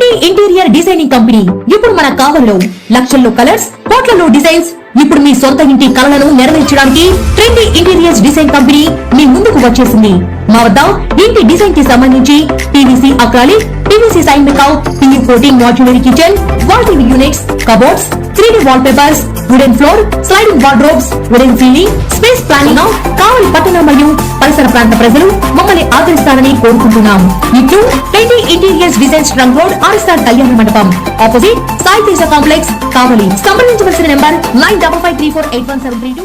be trendy interior designing company. ఇప్పుడు మన కావల్లో లక్షల్లో కలర్స్ కోట్లలో డిజైన్స్. ఇప్పుడు మీ సొంత ఇంటి కలలను నెరవేర్చడానికి ట్రెండీ ఇంటీరియర్స్ డిజైన్ కంపెనీ మీ ముందుకు వచ్చేసింది. మా వద్ద ఇంటి డిజైన్కి సంబంధించి PVC acrylic PVC sign make out PU coating modular kitchen wall TV units cupboards three D wall papers wooden floor sliding wardrobes wooden ceiling space planning Kavali పట్టణ మరియు పరిసర ప్రాంత ప్రజలు మమ్మల్ని ఆదరిస్తారని కోరుకుంటున్నాం. ఇట్లు twenty interiors designs trunk road star Kalyana Mandapam opposite Sai Teja complex Kavali సంప్రదించవలసిన number nine double five three four eight one seven three two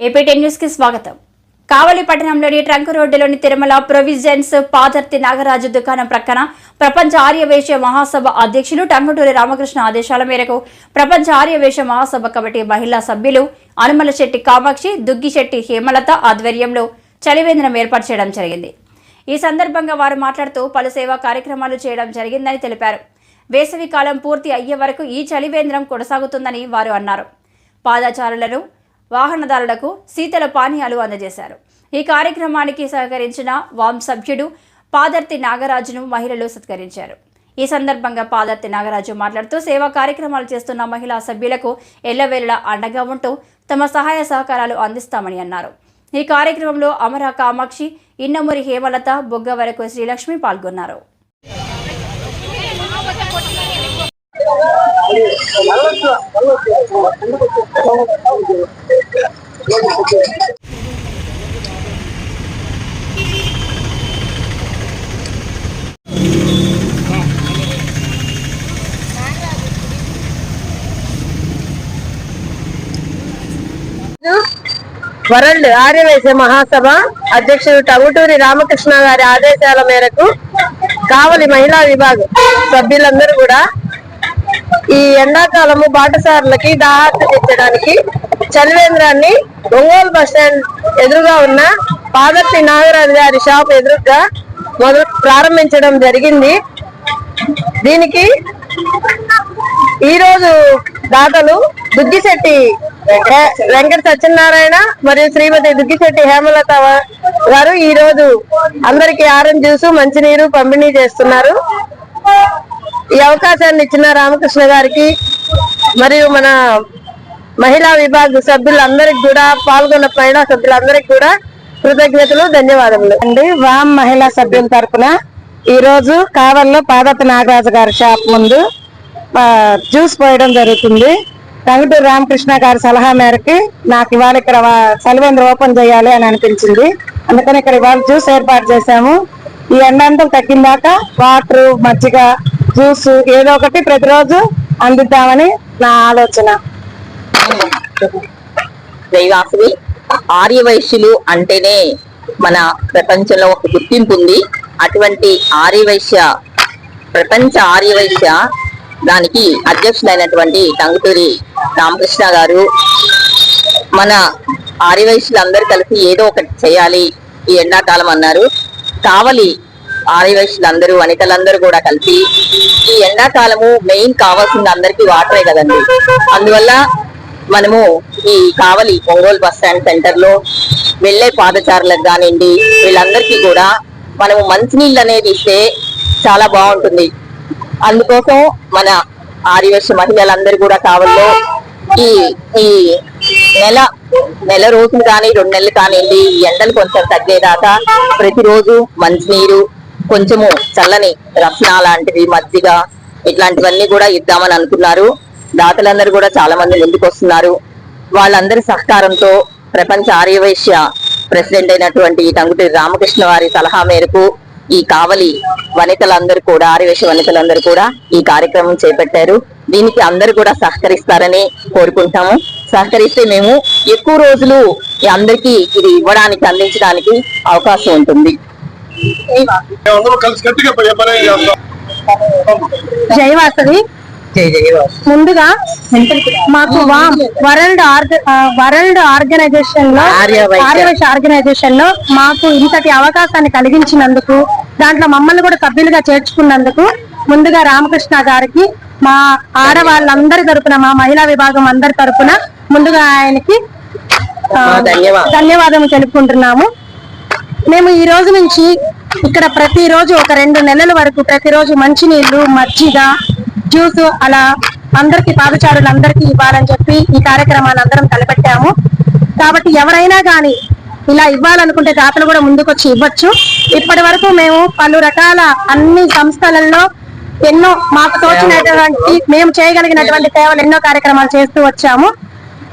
AP ten న్యూస్కి స్వాగతం. కావలి పట్టణంలోని ట్రంక్ రోడ్డులోని తిరుమల ప్రొవిజన్స్ పాదర్తి నాగరాజు దుకాణం ప్రక్కన ప్రపంచ ఆర్యవేశ్య మహాసభ అధ్యక్షులు టంగుటూరి రామకృష్ణ ఆదేశాల మేరకు ప్రపంచ ఆర్యవేశ్య మహాసభ కమిటీ మహిళా సభ్యులు అనుమల శెట్టి కామాక్షి దుగ్గిశెట్టి హేమలత ఆధ్వర్యంలో చలివేంద్రం ఏర్పాటు చేయడం జరిగింది. ఈ సందర్భంగా వారు మాట్లాడుతూ పలు సేవా కార్యక్రమాలు చేయడం జరిగిందని తెలిపారు. వేసవి కాలం పూర్తి అయ్యే వరకు ఈ చలివేంద్రం కొనసాగుతుందని వారు అన్నారు. పాదచారులను వాహనదారులకు శీతల పానీయాలు అందజేశారు. ఈ కార్యక్రమానికి సహకరించిన వాం సభ్యుడు పాదర్తి నాగరాజును మహిళలు సత్కరించారు. ఈ సందర్భంగా పాదర్తి నాగరాజు మాట్లాడుతూ సేవా కార్యక్రమాలు చేస్తున్న మహిళా సభ్యులకు ఎల్లవేళలా అండగా ఉంటూ తమ సహాయ సహకారాలు అందిస్తామని అన్నారు. ఈ కార్యక్రమంలో అమర కామాక్షి ఇన్నమూరి హేమలత బొగ్గ వరకు శ్రీలక్ష్మి పాల్గొన్నారు. వరల్డ్ ఆర్యవేశ మహాసభ అధ్యక్షుడు టగుటూరి రామకృష్ణ గారి ఆదేశాల మేరకు కావలి మహిళా విభాగం సభ్యులందరూ కూడా ఈ ఎండాకాలము బాటసారులకి దాహార్త చలివేంద్రాన్ని ఒంగోలు బస్ స్టాండ్ ఎదురుగా ఉన్న పాదర్తి నాగరాజు గారి షాప్ ఎదురుగా మొదలు ప్రారంభించడం జరిగింది. దీనికి ఈరోజు దాతలు దుగ్గిశెట్టి వెంకట సత్యనారాయణ మరియు శ్రీమతి దుగ్గిశెట్టి హేమలత గారు ఈ రోజు అందరికి ఆరెంజ్ జ్యూస్ మంచినీరు పంపిణీ చేస్తున్నారు. ఈ అవకాశాన్ని ఇచ్చిన రామకృష్ణ గారికి మరియు మన మహిళా విభాగ సభ్యులందరికి కూడా పాల్గొన్న మహిళా సభ్యులందరికి కూడా కృతజ్ఞతలు ధన్యవాదములు. అండి వామ్ మహిళా సభ్యుల తరఫున ఈ రోజు కావల్లో పాదప నాగరాజు గారి షాప్ ముందు జ్యూస్ పోయడం జరుగుతుంది. టంగుటూరు రామకృష్ణ గారి సలహా మేరకు నాకు ఇవాళ ఇక్కడ వా- ఓపెన్ చేయాలి అని అనిపించింది. అందుకని ఇక్కడ ఇవాళ జ్యూస్ ఏర్పాటు చేశాము. ఈ ఎండంతా తగ్గిందాక వాటర్ మజ్జిగ జ్యూస్ ఏదో ఒకటి ప్రతిరోజు అందిద్దామని నా ఆలోచన. దైవాసువి ఆర్యవైశ్యులు అంటేనే మన ప్రపంచంలో ఒక గుర్తింపు ఉంది. అటువంటి ఆర్యవైశ్య ప్రపంచ ఆర్యవైశ్య దానికి అధ్యక్షులైనటువంటి టంగుటూరి రామకృష్ణ గారు మన ఆర్యవైశ్యులందరూ కలిసి ఏదో ఒకటి చేయాలి ఈ ఎండాకాలం అన్నారు. కావలి ఆర్యవైశ్యులందరూ వనితలందరూ కూడా కలిసి ఈ ఎండాకాలము మెయిన్ కావాల్సింది అందరికీ వాటరే కదండి. అందువల్ల మనము ఈ కావలి ఒంగోలు బస్ స్టాండ్ సెంటర్లో వెళ్ళే పాదచారులకు కానివ్వండి వీళ్ళందరికీ కూడా మనము మంచినీళ్ళు అనేది ఇస్తే చాలా బాగుంటుంది. అందుకోసం మన ఆర్యవర్ష మహిళలందరూ కూడా కావల్లో. ఈ ఈ నెల నెల రోజులు కానీ రెండు నెలలు కానివ్వండి ఈ ఎండలు కొంచెం తగ్గేదాకా ప్రతిరోజు మంచినీరు కొంచెము చల్లని రక్షణ లాంటివి మజ్జిగ ఇట్లాంటివన్నీ కూడా ఇద్దామని అనుకున్నారు. దాతలందరూ కూడా చాలా మంది ముందుకు వస్తున్నారు. వాళ్ళందరి సహకారంతో ప్రపంచ ఆర్యవైశ్య ప్రెసిడెంట్ అయినటువంటి టంగుటూరి రామకృష్ణ వారి సలహా మేరకు ఈ కావలి వనితలందరూ కూడా ఆర్యవేశ వనితలందరూ కూడా ఈ కార్యక్రమం చేపట్టారు. దీనికి అందరూ కూడా సహకరిస్తారని కోరుకుంటాము. సహకరిస్తే మేము ఎక్కువ రోజులు ఈ అందరికీ ఇది ఇవ్వడానికి అందించడానికి అవకాశం ఉంటుంది. జై జయ ముందుగా మాకు వా- వరల్డ్ వరల్డ్ ఆర్గనైజేషన్లో ఆర్యవైశ్య. ఆర్గనైజేషన్లో మాకు ఇంతటి అవకాశాన్ని కలిగించినందుకు దాంట్లో మమ్మల్ని కూడా సభ్యులుగా చేర్చుకున్నందుకు ముందుగా రామకృష్ణ గారికి మా ఆడవాళ్ళందరి తరపున మా మహిళా విభాగం అందరి తరపున ముందుగా ఆయనకి. ధన్యవాదం తెలుపుకుంటున్నాము మేము ఈ రోజు నుంచి ఇక్కడ ప్రతిరోజు ఒక రెండు నెలల వరకు ప్రతిరోజు మంచినీళ్ళు మజ్జిగ జ్యూస్ అలా అందరికి పాదచారులందరికీ ఇవ్వాలని చెప్పి ఈ కార్యక్రమాన్ని అందరం తలపెట్టాము. కాబట్టి ఎవరైనా కానీ ఇలా ఇవ్వాలనుకుంటే దాతలు కూడా ముందుకొచ్చి ఇవ్వచ్చు. ఇప్పటి వరకు మేము పలు రకాల అన్ని సంస్థలలో ఎన్నో మాకు తోచినటువంటి మేము చేయగలిగినటువంటి సేవలు ఎన్నో కార్యక్రమాలు చేస్తూ వచ్చాము.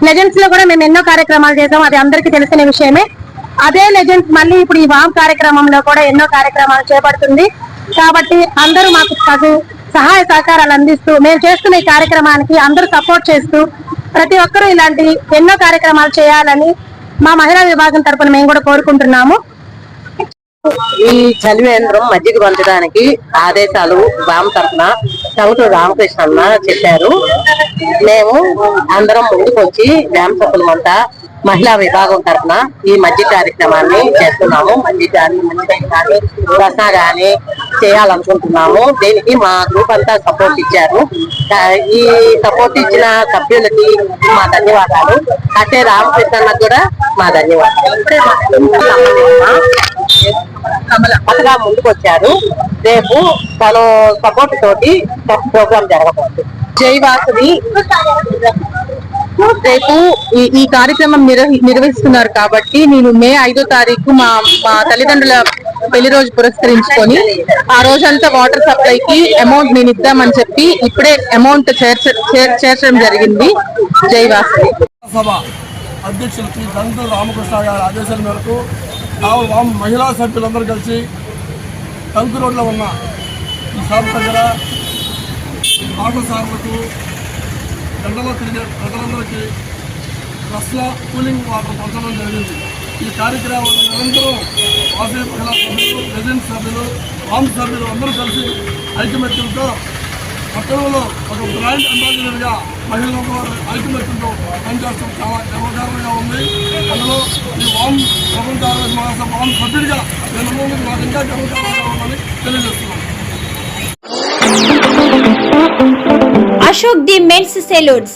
లెజెండ్స్లో కూడా మేము ఎన్నో కార్యక్రమాలు చేసాము అది అందరికీ తెలిసిన విషయమే. అదే లెజెండ్స్ మళ్ళీ ఇప్పుడు ఈ వామ్ కార్యక్రమంలో కూడా ఎన్నో కార్యక్రమాలు చేపడుతుంది. కాబట్టి అందరూ మాకు తగు సహాయ సహకారాలు అందిస్తూ మేము చేస్తున్న ఈ కార్యక్రమానికి అందరూ సపోర్ట్ చేస్తూ ప్రతి ఒక్కరూ ఇలాంటి ఎన్నో కార్యక్రమాలు చేయాలని మా మహిళా విభాగం తరపున మేము కూడా కోరుకుంటున్నాము. ఈ చలివేంద్రం మజ్జిగ పంచడానికి ఆదేశాలు బామ్ తరఫున చౌటు రామకృష్ణ అన్న చెప్పారు. మేము అందరం ముందుకు వచ్చి గ్రామ సభ్యులమంతా మహిళా విభాగం తరఫున ఈ మధ్య కార్యక్రమాన్ని చేస్తున్నాము. మజ్జిగ కానీ మంచిగా కానీ రసన కానీ చేయాలనుకుంటున్నాము. దీనికి మా గ్రూప్ అంతా సపోర్ట్ ఇచ్చారు. ఈ సపోర్ట్ ఇచ్చిన సభ్యులకి మా ధన్యవాదాలు. అట్టే రామకృష్ణ కూడా మా ధన్యవాదాలు. ఇప్పుడే మా ముందుకు వచ్చారు రేపు తను సపోర్ట్ తోటి ప్రోగ్రామ్ జరగబోతుంది. జై రేపు ఈ ఈ కార్యక్రమం నిర్వహి నిర్వహిస్తున్నారు కాబట్టి నేను మే ఐదో తారీఖు మా మా తల్లిదండ్రుల పెళ్ళి రోజు పురస్కరించుకొని ఆ రోజంతా వాటర్ సప్లై కి అమౌంట్ నేను ఇద్దామని చెప్పి ఇప్పుడే అమౌంట్ చేర్- చేర్చడం జరిగింది. జై సభ అధ్యక్షులు శ్రీ గంటు రామకృష్ణ గారి ఆదేశాల మేరకు మహిళా సభ్యులందరూ కలిసి తంకు రోడ్లో ఉన్న ఈ షాప్ దగ్గర ఆటో సాగులకు ఎండలో తిరిగే ప్రజలందరికీ రస్ల కూలింగ్ వాటర్ పంచడం జరిగింది. ఈ కార్యక్రమాన్ని నిరంతరం వాసవి మహిళా సభ్యులు ప్రెసిడెంట్ సభ్యులు ఆమ్ సభ్యులు అందరూ కలిసి ఐకమత్యంతో పట్టణంలో ఒక బ్రాండ్ అంబాసిడర్గా మహిళలతో ఐకమత్యంతో పనిచేస్తాం. చాలా గర్వకారణంగా ఉంది. అందులో ఈ వామ్ ప్రపంచ ఆరోగ్య మహాసభ వామ్ సభ్యుడిగా నేను ఉన్నందుకు నాకు ఇంకా గర్వకారణంగా ఉందని తెలియజేస్తున్నాను అశోక్ ది మెన్స్ సెలూన్స్.